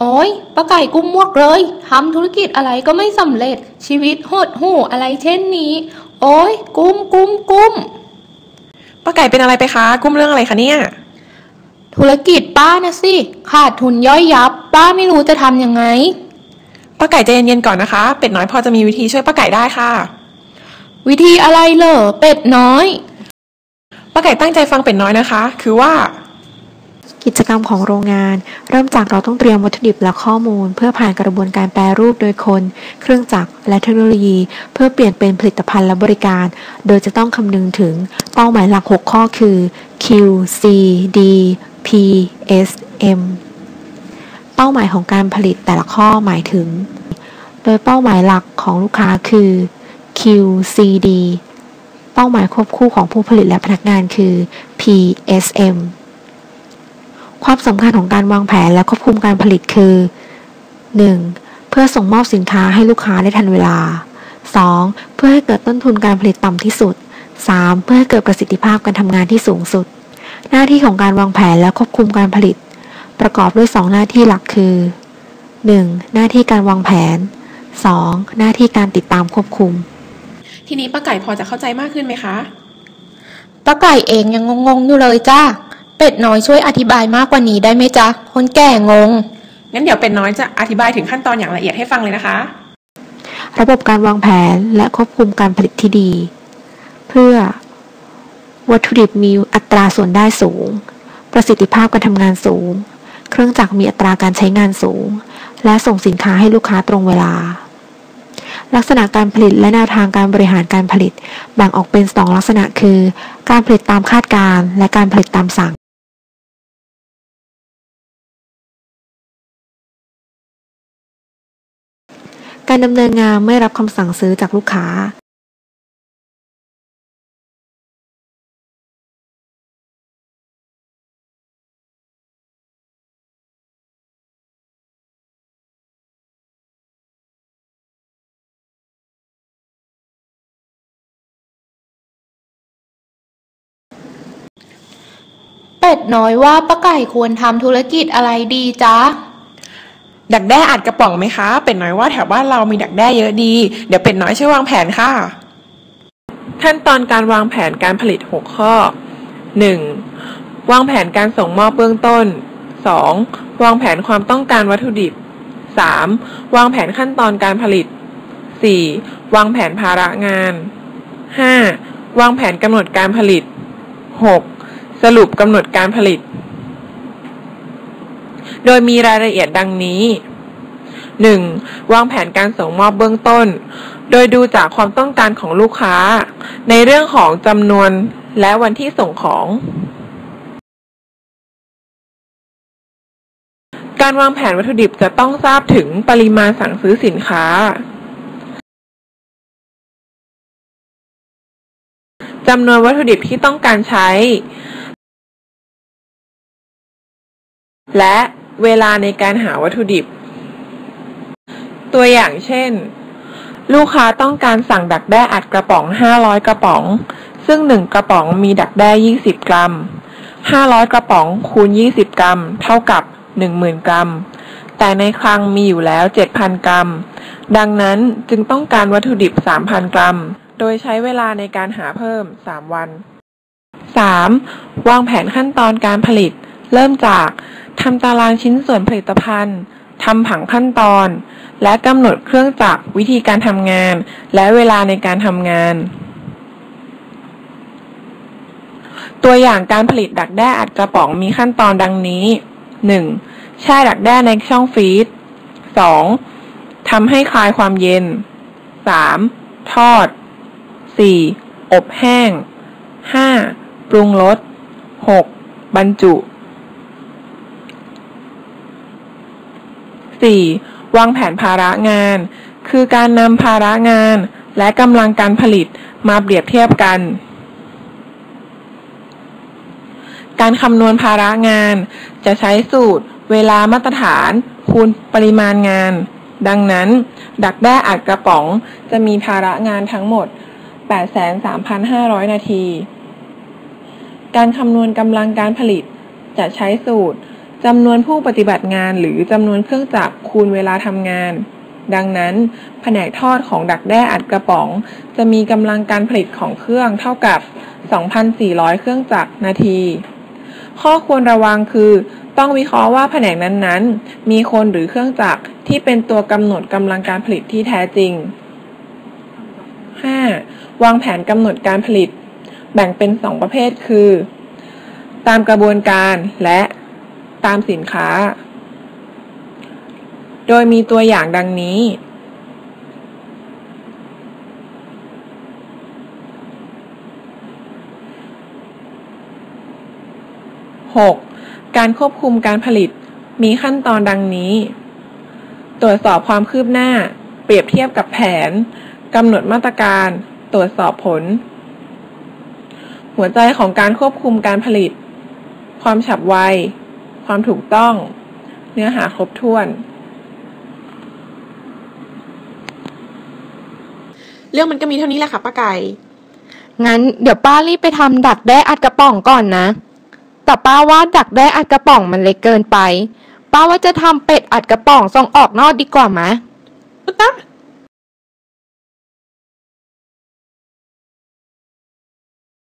โอ้ยป้าไก่กุ้มมวกเลยทำธุรกิจอะไรก็ไม่สำเร็จ ชีวิตโหดหู่อะไรเช่นนี้ โอ้ยกุ้มกุ้มกุ้มป้าไก่เป็นอะไรไปคะ กุ้มเรื่องอะไรคะเนี่ย ธุรกิจป้านะสิขาดทุนย่อยยับ ป้าไม่รู้จะทำยังไงป้าไก่ใจเย็นๆก่อนนะคะ เป็ดน้อยพอจะมีวิธีช่วยป้าไก่ได้ค่ะ วิธีอะไรเหรอเป็ดน้อยป้าไก่ตั้งใจฟังเป็ดน้อยนะคะ คือว่า กิจกรรมของโรงงาน เริ่มจากเราต้องเตรียมวัตถุดิบและข้อมูล เพื่อผ่านกระบวนการแปรรูปโดยคน เครื่องจักรและเทคโนโลยี เพื่อเปลี่ยนเป็นผลิตภัณฑ์และบริการ โดยจะต้องคำนึงถึงเป้าหมายหลัก 6 ข้อคือ Q C D P S M เป้าหมายของการผลิตแต่ละข้อหมายถึง โดยเป้าหมายหลักของลูกค้าคือ Q C D เป้าหมายควบคู่ของผู้ผลิตและพนักงานคือ P S M ความสำคัญของการวางแผนและควบคุมการผลิตคือ 1. เพื่อส่งมอบสินค้าให้ลูกค้าได้ทันเวลา 2. เพื่อให้เกิดต้นทุนการผลิตต่ำที่สุด 3. เพื่อให้เกิดประสิทธิภาพการทำงานที่สูงสุด หน้าที่ของการวางแผนและควบคุมการผลิต ประกอบด้วย 2 หน้าที่หลักคือ 1. หน้าที่การวางแผน 2. หน้าที่การติดตามควบคุม ทีนี้ป้าไก่พอจะเข้าใจมากขึ้นไหมคะป้าไก่เองยังงงๆอยู่เลยจ้า เป็ดน้อยช่วยอธิบายมากกว่านี้ได้ไหมจ๊ะ คนแก่งง งั้นเดี๋ยวเป็ดน้อยจะอธิบายถึงขั้นตอนอย่างละเอียดให้ฟังเลยนะคะ ระบบการวางแผนและควบคุมการผลิตที่ดี เพื่อ วัตถุดิบมีอัตราส่วนได้สูง ประสิทธิภาพการทำงานสูง เครื่องจักรมีอัตราการใช้งานสูง และส่งสินค้าให้ลูกค้าตรงเวลา ลักษณะการผลิตและแนวทางการบริหารการผลิตแบ่งออกเป็นสองลักษณะคือ การผลิตตามคาดการณ์และการผลิตตามสั่ง การดำเนินงานไม่รับคำสั่งซื้อจากลูกค้าเป็ดน้อยว่าป้าไก่ควรทำธุรกิจอะไรดีจ๊ะ ดักแด้อัดกระป๋องไหมคะ เป็ดน้อยว่าแถวบ้านเรามีดักแด้เยอะดี เดี๋ยวเป็ดน้อยช่วยวางแผนค่ะ ขั้นตอนการวางแผนการผลิต 6 ข้อ 1. วางแผนการส่งมอบเบื้องต้น 2. วางแผนความต้องการวัตถุดิบ 3. วางแผนขั้นตอนการผลิต 4. วางแผนภาระงาน 5. วางแผนกำหนดการผลิต 6. สรุปกำหนดการผลิต โดยมีรายละเอียดดังนี้ 1. วางแผนการส่งมอบเบื้องต้น โดยดูจากความต้องการของลูกค้า ในเรื่องของจำนวนและวันที่ส่งของ การวางแผนวัตถุดิบจะต้องทราบถึงปริมาณสั่งซื้อสินค้า จำนวนวัตถุดิบที่ต้องการใช้ และ เวลาในการหาวัตถุดิบ ตัวอย่างเช่น ลูกค้าต้องการสั่งดักแด้อัดกระป๋อง 500 กระป๋อง ซึ่ง 1 กระป๋องมีดักแด้ 20 กรัม 500 กระป๋องคูณ 20 กรัม เท่ากับ 10,000 กรัม แต่ในคลังมีอยู่แล้ว 7,000 กรัม ดังนั้นจึงต้องการวัตถุดิบ 3,000 กรัม โดยใช้เวลาในการหาเพิ่ม 3 วัน 3. วางแผนขั้นตอนการผลิต เริ่มจาก ทำตารางชิ้นส่วนผลิตภัณฑ์ทำผังขั้นตอน และกำหนดเครื่องจักรวิธีการทำงาน และเวลาในการทำงาน ตัวอย่างการผลิตดักแด้อัดกระป๋องมีขั้นตอนดังนี้ 1. แช่ดักแด้ในช่องฟรีซ 2. ทำให้คลายความเย็น 3. ทอด 4. อบแห้ง 5. ปรุงรส 6. บรรจุ 4. วางแผนภาระงาน คือการนำภาระงาน และกำลังการผลิตมาเปรียบเทียบกัน การคำนวณภาระงาน จะใช้สูตร เวลามาตรฐาน คูณปริมาณงาน ดังนั้น ดักแด้อัดกระป๋องจะมีภาระงานทั้งหมด 83,500 นาที การคำนวณกำลังการผลิตจะใช้สูตร จำนวนผู้ปฏิบัติงานหรือจำนวนเครื่องจักรคูณเวลาทำงาน ดังนั้น แผนกทอดของดักแด้อัดกระป๋อง จะมีกำลังการผลิตของเครื่องเท่ากับ 2,400 เครื่องจักรนาที ข้อควรระวังคือ ต้องวิเคราะห์ว่าแผนกนั้นๆ มีคนหรือเครื่องจักรที่เป็นตัวกำหนดกำลังการผลิตที่แท้จริง 5. วางแผนกำหนดการผลิต แบ่งเป็น 2 ประเภทคือ ตามกระบวนการและ ตามสินค้า โดยมีตัวอย่างดังนี้ 6. การควบคุมการผลิตมีขั้นตอนดังนี้ ตรวจสอบความคืบหน้า เปรียบเทียบกับแผนกำหนดมาตรการ ตรวจสอบผล หัวใจของการควบคุมการผลิต ความฉับไว ความถูกต้อง เนื้อหาครบถ้วน เรื่องมันก็มีเท่านี้แหละค่ะป้าไก่ งั้นเดี๋ยวป้ารีบไปทำดักแด้อัดกระป๋องก่อนนะ แต่ป้าว่าดักแด้อัดกระป๋องมันเล็กเกินไป ป้าว่าจะทำเป็ดอัดกระป๋องส่งออกนอกดีกว่าไหมปุ๊บตั๊บ